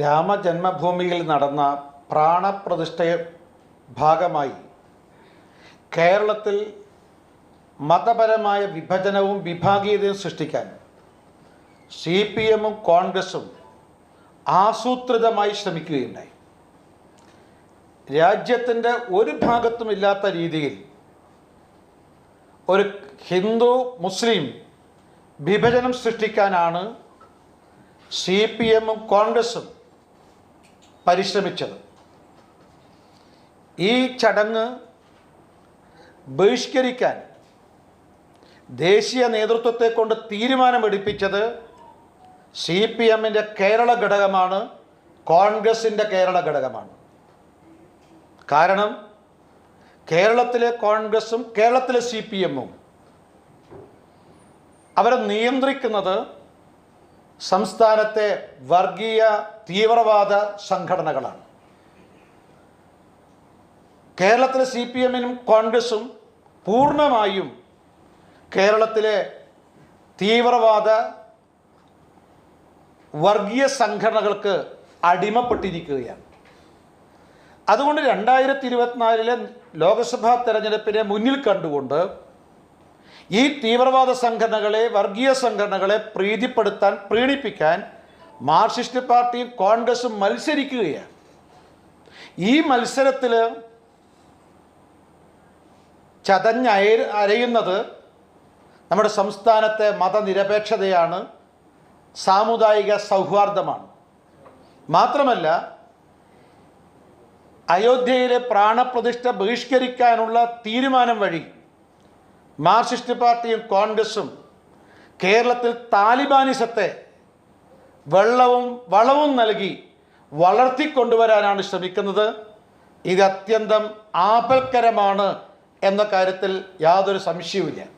രാമജന്മഭൂമിയിൽ നടന്ന പ്രാണപ്രതിഷ്ഠ ഭാഗമായി കേരളത്തിൽ മതപരമായ വിഭജനവും വിഭാഗീയതയും സൃഷ്ടിക്കാൻ സി പി എമ്മും കോൺഗ്രസും ആസൂത്രിതമായി ശ്രമിക്കുകയുണ്ടായി. രാജ്യത്തിന്റെ ഒരു ഭാഗത്തും ഇല്ലാത്ത രീതിയിൽ ഒരു ഹിന്ദു മുസ്ലിം വിഭജനം സൃഷ്ടിക്കാനാണ് സി പി എമ്മും കോൺഗ്രസും പരിശ്രമിച്ചത്. ഈ ചടങ്ങ് ബഹിഷ്കരിക്കാൻ ദേശീയ നേതൃത്വത്തെ കൊണ്ട് തീരുമാനമെടുപ്പിച്ചത് സി പി എമ്മിന്റെ കേരള ഘടകമാണ് കോൺഗ്രസിന്റെ കേരള ഘടകമാണ്. കാരണം കേരളത്തിലെ കോൺഗ്രസും കേരളത്തിലെ സി പി എമ്മും അവരെ നിയന്ത്രിക്കുന്നത് സംസ്ഥാനത്തെ വർഗീയ തീവ്രവാദ സംഘടനകളാണ്. കേരളത്തിലെ സി പി എമ്മിനും കോൺഗ്രസും പൂർണമായും കേരളത്തിലെ തീവ്രവാദ വർഗീയ സംഘടനകൾക്ക് അടിമപ്പെട്ടിരിക്കുകയാണ്. അതുകൊണ്ട് രണ്ടായിരത്തി ഇരുപത്തിനാലിലെ ലോക്സഭാ തെരഞ്ഞെടുപ്പിനെ മുന്നിൽ കണ്ടുകൊണ്ട് ഈ തീവ്രവാദ സംഘടനകളെ വർഗീയ സംഘടനകളെ പ്രീതിപ്പെടുത്താൻ പ്രീണിപ്പിക്കാൻ മാർക്സിസ്റ്റ് പാർട്ടിയും കോൺഗ്രസും മത്സരിക്കുകയാണ്. ഈ മത്സരത്തിൽ ചതഞ്ഞയ അരയുന്നത് നമ്മുടെ സംസ്ഥാനത്തെ മതനിരപേക്ഷതയാണ് സാമുദായിക സൗഹാർദ്ദമാണ്. മാത്രമല്ല അയോധ്യയിലെ പ്രാണപ്രതിഷ്ഠ ബഹിഷ്കരിക്കാനുള്ള തീരുമാനം വഴി മാർക്സിസ്റ്റ് പാർട്ടിയും കോൺഗ്രസും കേരളത്തിൽ താലിബാനിസത്തെ വെള്ളവും വളവും നൽകി വളർത്തിക്കൊണ്ടുവരാനാണ് ശ്രമിക്കുന്നത്. ഇത് അത്യന്തം ആപൽക്കരമാണ് എന്ന കാര്യത്തിൽ യാതൊരു സംശയവുമില്ല.